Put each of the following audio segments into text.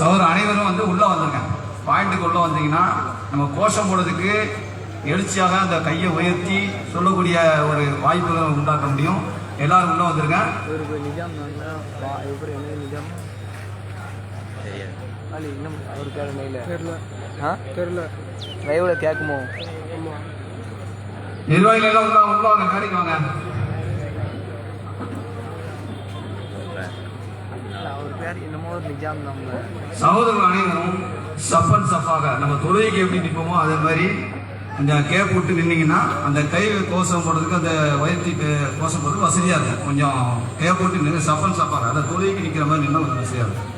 சகோதரர் அனைவரும் வந்து உள்ள வந்துருங்க. பாயிண்ட்டுக்கு உள்ள வந்தீங்கன்னா நம்ம கோஷம் போடுறதுக்கு எழுச்சியாக அந்த கையை உயர்த்தி சொல்லக்கூடிய ஒரு வாய்ப்புகளை உண்டாக்க முடியும். எல்லாரும் உள்ள வந்துருங்க. நிர்வாகிகள் எல்லாம் உள்ள உள்ள வாங்க மேடைக்கு வாங்க. அவர் பேர் என்னமோ நிஜாம் நம்ம சகோதரர்கள் அனைவரும் சஃபன் சஃபாக நம்ம தொழுகைக்கு எப்படி நிற்போமோ அதே மாதிரி இந்த கேப் விட்டு நின்னீங்கன்னா அந்த கை கோஷம் போடுறதுக்கு அந்த வயிற்று கோஷம் போடுறதுக்கு வசதியாக இருக்கும். கொஞ்சம் கேப் விட்டு நின்று சஃபன் சஃபாக அந்த தொழுகைக்கு நிற்கிற மாதிரி நின்னா கொஞ்சம் வசதியாக இருக்கும்.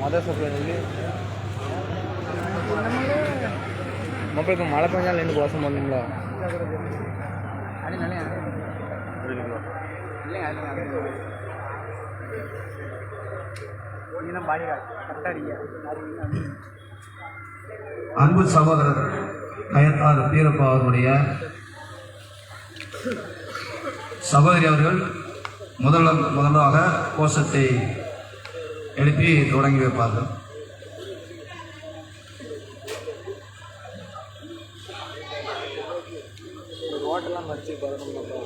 மொதல் சொல்றது மக்களுக்கு மழை பெஞ்சாலும் ரெண்டு வாசம் பண்ணுங்களா அன்பு சகோதரர் கயத்தார் பீரப்பா அவருடைய சகோதரி அவர்கள் முதல்ல முதலாக கோஷத்தை எழுப்பி தொடங்கி வைப்பார்கள். வச்சு பறக்கணும்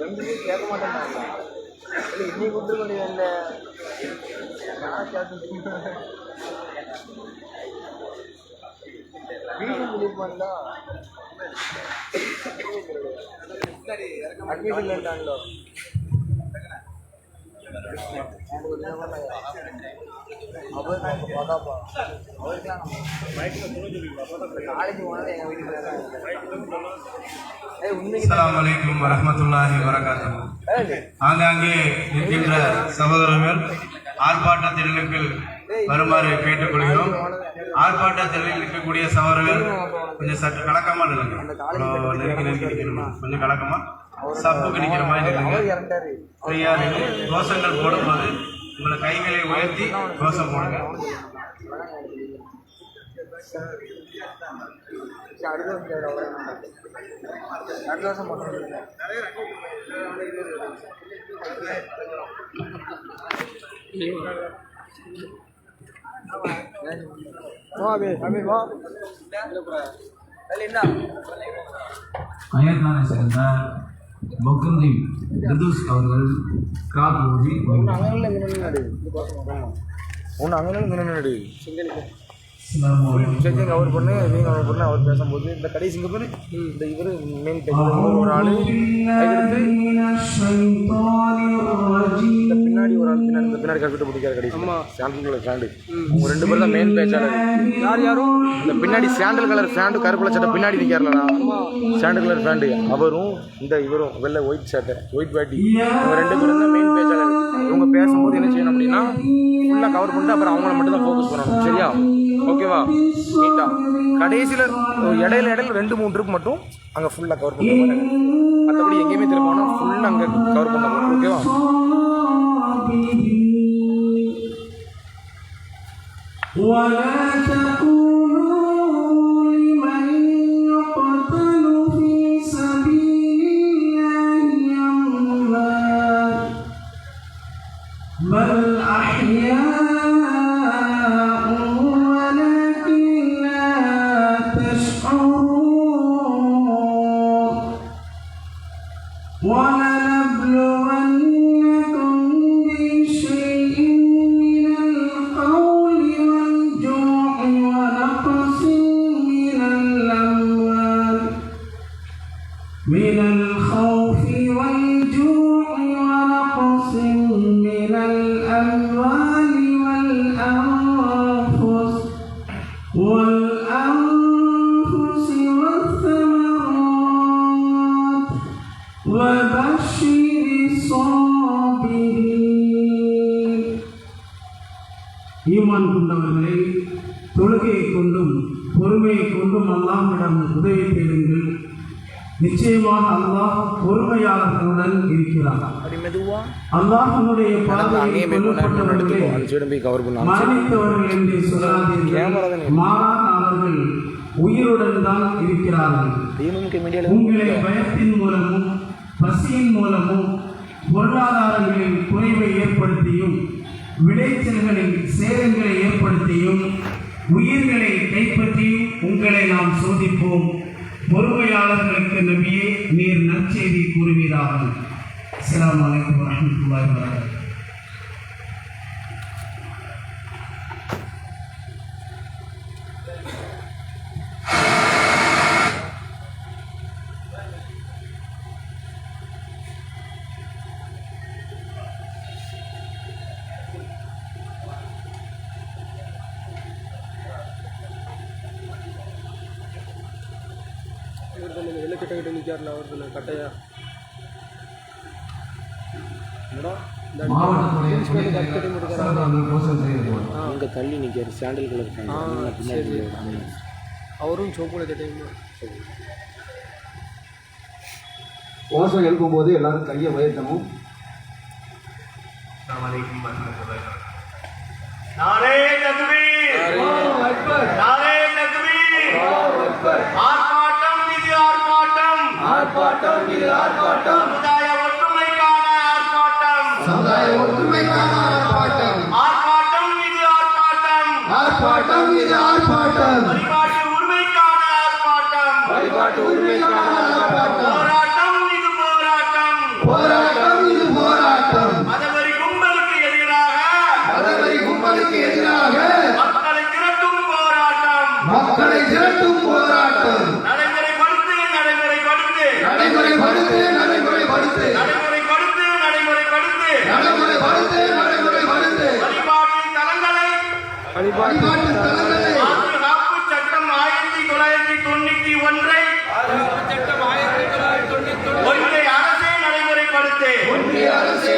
ரெண்டுமே கேட்க மாட்டேன்டாங்க இல்லை இன்னி கொடுத்துருக்க வேண்டியது இல்லை நான் கேட்டு முடிப்பான் தான் அட்மிஷன் இல்லைன்ட்டாங்களோ அவர் தான் நாளைக்கு போனது எங்கள் வீட்டுக்கு ஆங்காங்கே இருக்கின்ற சகோதரர்கள் ஆர்ப்பாட்ட திடலுக்கு வருமாறு கேட்டுக்கொள்கிறோம். ஆர்ப்பாட்ட திடலில் இருக்கக்கூடிய சகோதரர்கள் கொஞ்சம் சற்று கலக்கமா நில்லுங்க. கொஞ்சம் கலக்கமா? சப்புக்கு நிற்கிற மாதிரி நில்லுங்க கோஷங்கள் போடும்போது உங்களை கைகளை உயர்த்தி கோஷம் போடுங்க. சரி, அடுத்த பொக்கந்தி திர்துஸ் அவர்கள் காப்பு ஊதி ஒன்று அங்கே நின்று. சரி அவர் பண்ணு நீங்கள் அவர் பண்ணு அவர் பேசும்போது இந்த கடைசி இங்கே பேர் இந்த இவர் மெயின் பேஜ் ஒரு ஆள். பின்னாடி ஒரு ஆள் பின்னாடி இந்த பின்னாடி கற்பிட்டு பிடிக்காத கடைசி. சாண்டல் கலர் ஃபேண்டு உங்க ரெண்டு பேரும் தான் மெயின் பேச்சாளர் யார் யாரும் இந்த பின்னாடி சாண்டல் கலர் ஃபேண்டு கருப்புல சட்டை பின்னாடி நிற்கிறாரா சாண்டல் கலர் ஃபேண்டு அவரும் இந்த இவரும் வெள்ளை ஒயிட் சட்டை ஒயிட் பேட்டி இவங்க ரெண்டு பேரும் தான் மெயின் பேச்சாளர் இவங்க பேசும்போது என்ன செய்யணும் அப்படின்னா ஃபுல்லாக கவர் பண்ணிட்டு அப்புறம் அவங்கள மட்டும் தான் ஃபோக்கஸ் பண்ணணும். சரியா? ஓகேவா நீட்டா கடைசியில் இடையில இடையில ரெண்டு மூணு ட்ரிப் மட்டும் அங்கே ஃபுல்லாக கவர் பண்ணுற மாதிரி. மற்றபடி எங்கேயுமே திரும்ப ஃபுல்லாக அங்கே கவர் பண்ண மாதிரி. ربه ولا تكون ஈமான் கொண்டவர்களை தொழுகையை கொண்டும் பொறுமையை கொண்டும் அல்லாஹ்விடம் உதவி தேடுங்கள். நிச்சயமாக அல்லாஹ் பொறுமையாளர்களுடன் இருக்கிறார் கொல்லப்பட்டவர்களே கவர் பண்ணலாம். மரணித்தவர்கள் என்று. சொல்லாதீர்கள். மாறாக அவர்கள் உயிருடன் தான் இருக்கிறார்கள். உங்களை பயத்தின் மூலமும் பசியின் மூலமும் பொருளாதாரங்களில் குறைவை ஏற்படுத்தியும் விளைச்சல்களை சேதங்களை ஏற்படுத்தியும் உயிர்களை கைப்பற்றியும் உங்களை நாம் சோதிப்போம். பொறுமையாளர்களுக்கு நம்பியே நீர் நற்செய்தி கூறுவீராக. அஸ்ஸலாமு அலைக்கும் வரஹ்மத்துல்லாஹி நிற்கார்ல அவர்தில் கட்டையா? அங்கே தள்ளி நிற்காரு சாண்டல் கலர் பின்னாடி அவரும் சோப்புல கட்டையும் ஓசை எழுப்பும்போது எல்லாரும் கையை உயர்த்தணும். நாரே தக்பீர். நாரே தக்பீர். ஆர்ப்பாட்டம் இது ஆர்ப்பாட்டம். சமுதாய ஒற்றுமைக்கான ஆர்ப்பாட்டம். சமுதாய ஒற்றுமைக்கான ஆர்ப்பாட்டம். ஆர்ப்பாட்டம் இது ஆர்ப்பாட்டம். ஆர்ப்பாட்டம் இது ஆர்ப்பாட்டம். வழிபாட்டு உரிமைக்கான ஆர்ப்பாட்டம். வழிபாட்டு உரிமைக்கான ஆர்ப்பாட்டம்.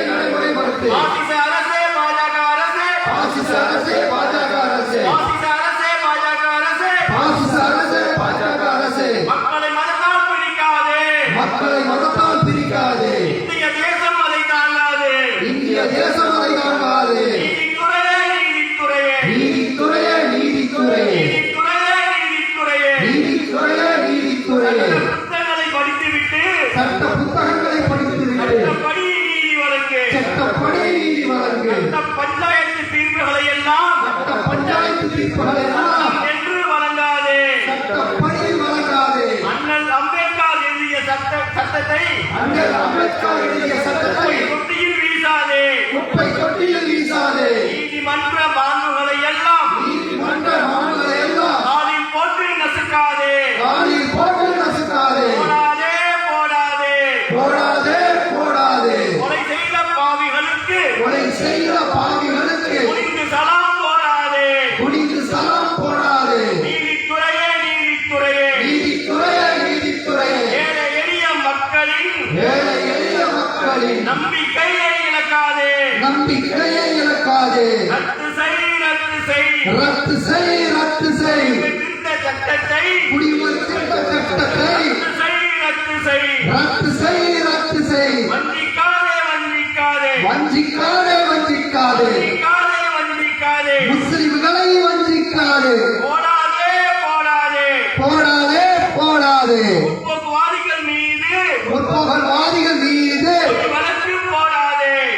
நடைமுறைப்படுத்து அரசே பாஜக அரசே அரசே பாஜக அரசே மக்களின் நம்பிக்கையை இழக்காதே. நம்பிக்கையை இழக்காதே. ரத்து செய் ரத்து செய். ரத்து செய் ரத்து செய். திருத்த சட்டத்தை. குடியுரிமை திருத்த சட்டத்தை. ரத்து செய் ரத்து செய். ரத்து செய் வஞ்சிக்காதே வஞ்சிக்காதே. வஞ்சிக்காதே வஞ்சிக்காதே. வஞ்சிக்காதே வஞ்சிக்காதே. முஸ்லிம்களை வஞ்சிக்காதே. போடாதே போடாதே. போடாதே போடாதே. முற்போக்குவாதிகள் மீது முற்போகல்வாதிகள்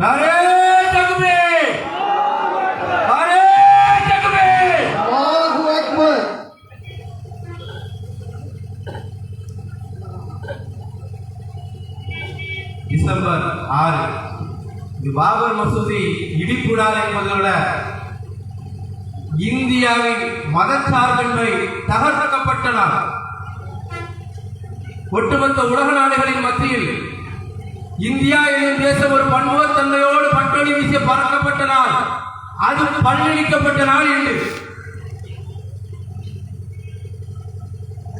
நாரே நாரே தக்பீர் அல்லாஹு அக்பர் டிசம்பர் ஆறு இது பாபர் மசூதி இடிப்புடால் என்பதோட இந்தியாவின் மதச்சார்பின்மை தகர்க்கப்பட்ட நாள் ஒட்டுமொத்த உலக நாடுகளின் மத்தியில் இந்தியா எனும் தேசம் ஒரு பன்முகத்தன்மையோடு பட்டொலி வீசி பறக்கப்பட்ட நாள். அது பல்லளிக்கப்பட்ட நாள் என்று.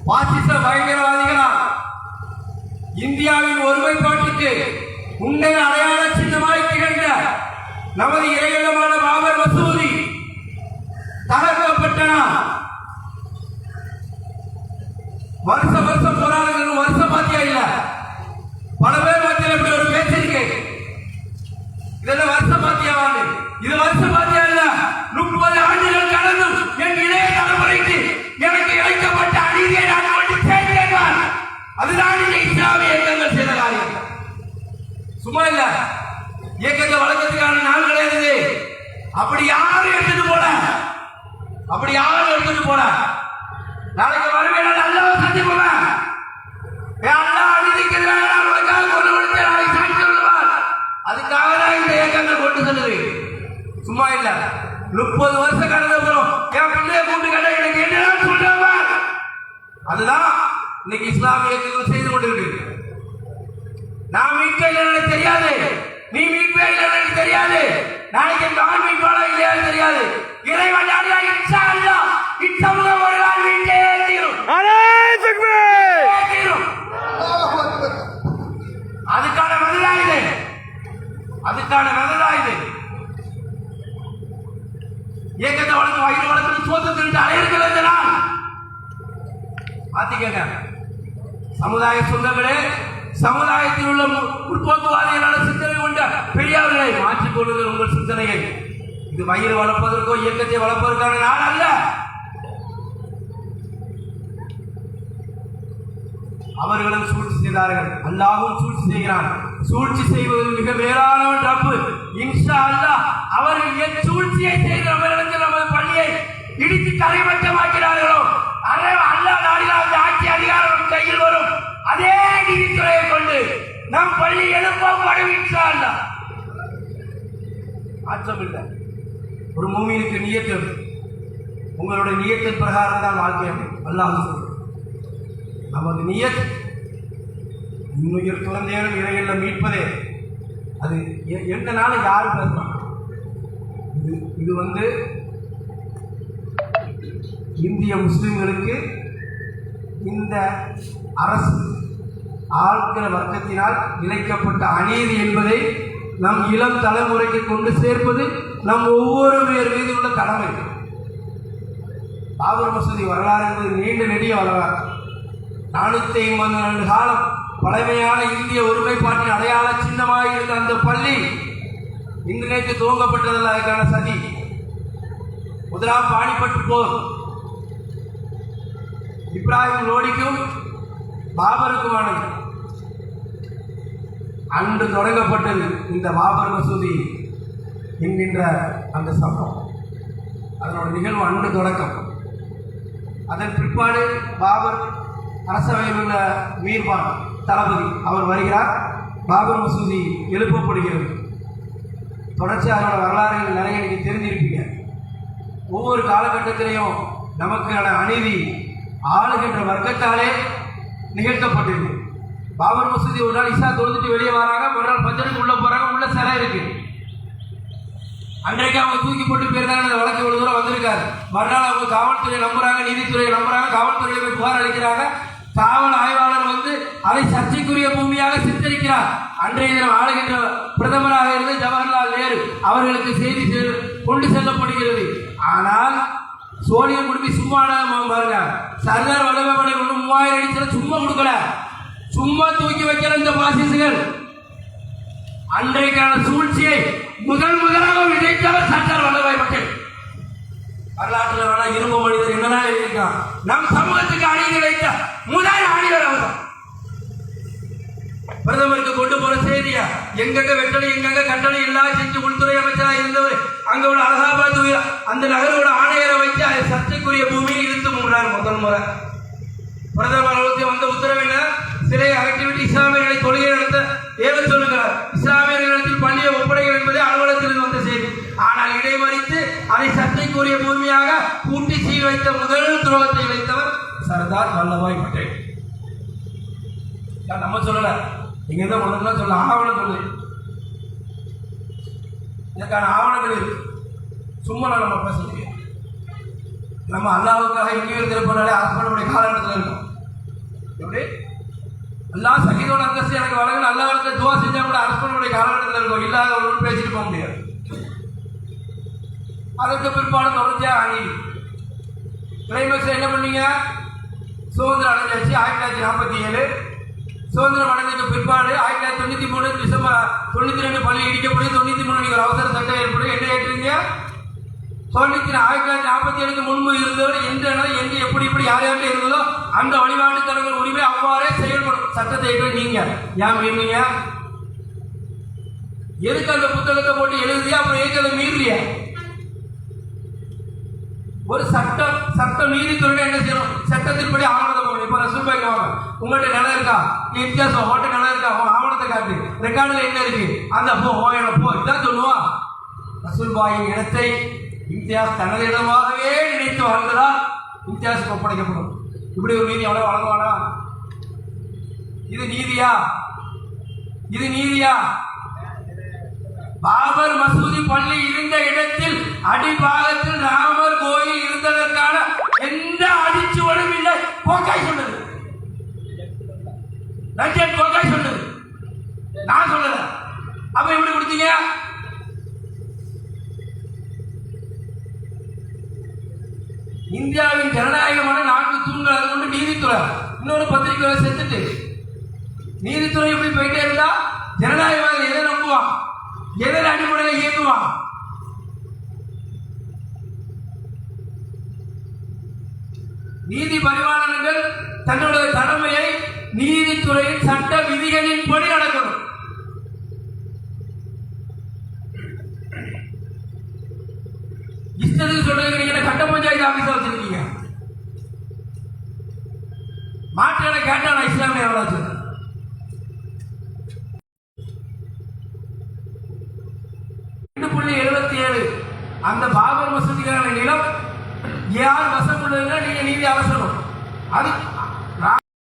பாசிச பயங்கரவாதிகளால் இந்தியாவின் ஒருமைப்பாட்டுக்கு உன்னத அடையாள சின்னமாய் திகழ்ந்த நமது இறையிடமான பாபர் மசூதி தகர்க்கப்பட்ட வருஷ வருஷம் போராடுகள் வருஷம் பாத்தியா இல்ல? பல பேர் மத்தியில் இப்படி ஒரு பேச்சு இருக்கு. இதெல்லாம் வருஷம் பாத்தியாவாங்க இது வருஷம் பாத்தியா இல்ல? முப்பது ஆண்டுகள் கடந்தும் என் இளைய தலைமுறைக்கு எனக்கு இழைக்கப்பட்ட அநீதியை நான் கொண்டு சேர்த்தேன் அதுதான் இந்த இஸ்லாமிய இயக்கங்கள் செய்த காரியம். சும்மா இல்ல. இயக்கத்தை வளர்க்கறதுக்கான நாள் கிடையாது. அப்படி யாரும் எடுத்துட்டு போல. அப்படி யாரும் எடுத்துட்டு போல. தான் கொண்டு செல்லுது. சும்மா இல்ல. முப்பது வருஷம் கடந்த அப்புறம் என் பிள்ளைய கூட்டு எனக்கு அதுதான் இன்னைக்கு இஸ்லாமிய இயக்கங்கள் செய்து கொண்டிருக்கு. நான் மீட்பேன் எனக்கு தெரியாது. நீ மீட்பே இல்லை எனக்கு தெரியாது. நாளைக்கு நான் மீட்பாளா இல்லையான்னு தெரியாது. இறைவன் யாரா இன்ஷா அல்லா இச்சமூகம் ஒரு நாள் மீட்டே தீரும் தீரும் அல்லாஹு அக்பர் அதுக்கான பதிலா இது அதுக்கான பதிலா இது. இயக்கத்தை வளர்த்து வயிறு வளர்த்து சோத்து திருட்டு அலையிருக்கிறது இந்த நாள். பாத்தீங்க சமுதாய சொந்தங்களே சமுதாயத்தில் உள்ள முற்போக்குவாதிகளான சிந்தனை கொண்ட பெரியார்களை மாற்றிக் கொள்ளுங்கள் உங்கள் சிந்தனையை. இது வயிறு வளர்ப்பதற்கோ இயக்கத்தை வளர்ப்பதற்கான நாள் அல்ல. அவர்களும் சூழ்ச்சி செய்தார்கள். அல்லாவும் சூழ்ச்சி செய்கிறான். சூழ்ச்சி செய்வது மிக மேலானவன் தப்பு இன்ஷா அல்லாஹ் அவர்கள் என் சூழ்ச்சியை செய்து நம்மளிடத்தில் நமது பள்ளியை இடித்து தரைமட்டமாக்கிறார்களோ அரை அல்லாஹ் நாடினால் அந்த ஆட்சி அதிகாரம் கையில் வரும். அதே நீதித்துறையை கொண்டு நம் பள்ளி எழுப்பப்படும் இன்ஷா அல்லாஹ் மாற்றம் ஒரு மூமினுக்கு நியத்தம் உங்களுடைய நியத்தின் பிரகாரம் தான் வாழ்க்கை அல்லாஹ் நமது நியத் இன்னுயிர் குழந்தைகள் இறையில மீட்பதே. அது எந்த நாளும் யாரும் பேசலாம் இது இது வந்து இந்திய முஸ்லிம்களுக்கு இந்த அரசு ஆட்கிற வர்க்கத்தினால் இழைக்கப்பட்ட அநீதி என்பதை நம் இளம் தலைமுறைக்கு கொண்டு சேர்ப்பது நம் ஒவ்வொரு பேர் மீது உள்ள கடமை பாபர் மசூதி வரலாறு என்பது நீண்ட நெடிய வரலாறு. நானூத்தி ஐம்பது ஆண்டு காலம் பழமையான இந்திய ஒருமைப்பாட்டின் அடையாள சின்னமாக இருந்த அந்த பள்ளி இன்று நேற்று துவங்கப்பட்டதல்ல அதுக்கான சதி. முதலாம் பாணிப்பட்டு போர். இப்ராஹிம் லோடிக்கும் பாபருக்குமானது அன்று தொடங்கப்பட்டது இந்த பாபர் மசூதி என்கின்ற அந்த சம்பவம். அதனோட நிகழ்வு அன்று தொடக்கம். அதன் பிற்பாடு பாபர் அரசவையில் உள்ள மீர்பான் தளபதி. அவர் வருகிறார். பாபர் மசூதி எழுப்பப்படுகிறது. தொடர்ச்சி வரலாறுகள் நிறைய நீங்கள் தெரிஞ்சிருப்பீங்க. ஒவ்வொரு காலகட்டத்திலையும் நமக்கான அநீதி ஆளுகின்ற வர்க்கத்தாலே நிகழ்த்தப்பட்டிருக்கு பாபர் மசூதி ஒரு நாள் இசா தொழுதுட்டு வெளியே வராங்க மறுநாள் பஞ்சனுக்கு உள்ளே போகிறாங்க உள்ள சிலை இருக்கு. அன்றைக்கு அவங்க தூக்கி போட்டு பேர் அந்த வழக்கு இவ்வளோ தூரம் வந்திருக்காரு. மறுநாள் அவங்க காவல்துறையை நம்புறாங்க நீதித்துறையை நம்புறாங்க காவல்துறையை போய் புகார் அளிக்கிறாங்க. காவல் ஆய்வாளர் வந்து அதை சர்ச்சைக்குரிய பூமியாக சித்தரிக்கிறார். அன்றைய தினம் ஆளுகின்ற பிரதமராக இருந்து ஜவஹர்லால் நேரு அவர்களுக்கு செய்தி செ- கொண்டு செல்லப்படுகிறது. ஆனால் சோனியா குடும்பி சும்மா பாருங்க. சர்தார் வல்லபாய் ஒன்று மூவாயிரம் அடிச்சல சும்மா கொடுக்கல. சும்மா தூக்கி வைக்கிற இந்த பாசிசுகள் அன்றைக்கான சூழ்ச்சியை முதல் முதலாக விதைத்தவர் சர்தார் வல்லபாய் பட்டேல். வரலாற்றுல வேணா இரும்பு மனிதர் என்னதான் எழுதியிருக்கான்? நம் சமூகத்துக்கு அணிந்து வைத்த முதல் ஆணிவர் அவர். பிரதமருக்கு கொண்டு போற செய்தியா? எங்கெங்க வெட்டளை எங்கெங்க கட்டளை எல்லாம் செஞ்சு உள்துறை அமைச்சரா இருந்தவர் அங்க உள்ள அலகாபாத் அந்த நகரோட ஆணையரை வச்சு அது சர்ச்சைக்குரிய பூமியில் இருந்து முன்னார் முதல் முறை. பிரதமர் அவர்களுக்கு வந்த உத்தரவு என்ன? சிலையை அகற்றிவிட்டு இஸ்லாமியர்களை தொழுகை நடத்த ஏவ சொல்லுகிறார். இஸ்லாமியர்களிடத்தில் பள்ளியை ஒப்படைகள் என்பதே அலுவலகத்திலிருந்து வந்த செய்தி. ஆனால் இடைமறித்து அதை சர்ச்சைக்குரிய பூமியாக கூட்டி சீல் வைத்த முதல் துரோகத்தை வைத்தவர் சர்தார் வல்லபாய் பட்டேல். நம்ம சொல்லல? நீங்க என்ன சொல்ல ஆவணம் சொல்லு. இதற்கான ஆவணங்கள் இருக்கு. சும்மா நம்ம பேச நம்ம அல்லாவுக்காக இங்கேயும் திருப்பனாலே அர்ப்பணமுடைய காலகட்டத்தில் இருக்கும். எப்படி? அல்லாஹ் சகிதோட அந்தஸ்து எனக்கு வழங்கல அல்லா துவா செஞ்சா கூட அர்ப்பணமுடைய காலகட்டத்தில் இருக்கும். இல்லாதவர்களும் பேசிட்டு போக முடியாது. அதற்கு பிற்பாடு தொடர்ச்சியாக அணி கிளைமேக்ஸில் என்ன பண்ணீங்க? சுதந்திரம் அடைஞ்சாச்சு ஆயிரத்தி தொள்ளாயிரத்தி நாற்பத்தி ஏழு. சுதந்திரம் அடைஞ்சதுக்கு பிற்பாடு ஆயிரத்தி தொள்ளாயிரத்தி தொண்ணூற்றி மூணு டிசம்பர் தொண்ணூற்றி ரெண்டு பள்ளி இடிக்கப்படும் தொண்ணூற்றி மூணு நீங்கள் அவசர சட்டம் ஏற்படும். என்ன ஏற்றுறீங்க? தொண்ணூற்றி ஆயிரத்தி தொள்ளாயிரத்தி நாற்பத்தி ஏழுக்கு முன்பு இருந்தவர் எந்த இடம் எங்கே எப்படி எப்படி யார் யார்கிட்ட இருந்ததோ அந்த வழிபாட்டு தலங்கள் உரிமை அவ்வாறே செயல்படும். சட்டத்தை ஏற்று நீங்க. ஏன் மீறீங்க எதுக்கு அந்த புத்தகத்தை போட்டு எழுதியா அப்புறம் ஏன் அதை மீறலையா ஒரு சட்டம் சட்டம் நீதித்துறை என்ன செய்யணும்? சட்டத்தின்படி ஆவணத்தை போகணும் இப்போ ரசூல் பாய் வாங்க உங்கள்கிட்ட நிலம் இருக்கா? நீ வித்தியாசம் உங்கள்கிட்ட நிலம் இருக்கா? உன் ஆவணத்தை காட்டு. ரெக்கார்டில் என்ன இருக்கு? அந்த போ ஓயன போ. இதான் சொல்லுவா. ரசூல் பாயின் இடத்தை இம்தியாஸ் தனது இடமாகவே நினைத்து வாழ்ந்ததால் இம்தியாஸ் ஒப்படைக்கப்படும். இப்படி ஒரு நீதி எவ்வளவு வழங்குவானா? இது நீதியா? இது நீதியா? பாபர் மசூதி பள்ளி இருந்த பத்திரிகை நீதித்துறை இப்படி போயிட்டே இருந்தா ஜனநாயகவாதி எதை நம்புவான் எதன் அடிப்படையில் இயங்குவான் நீதி பரிமாணங்கள் தன்னுடைய கடமையை நீதித்துறையின் சட்ட விதிகளின் படி நடக்கணும். இஷ்டத்துக்கு சொல்றதுக்கு நீங்க கட்ட பஞ்சாயத்து ஆபீஸ் வச்சிருக்கீங்க மாற்றான கேட்டா நான் இஸ்லாமிய எவ்வளவு சொல்றேன் ரெண்டு புள்ளி எழுபத்தி ஏழு அந்த பாபர் மசூதிக்கான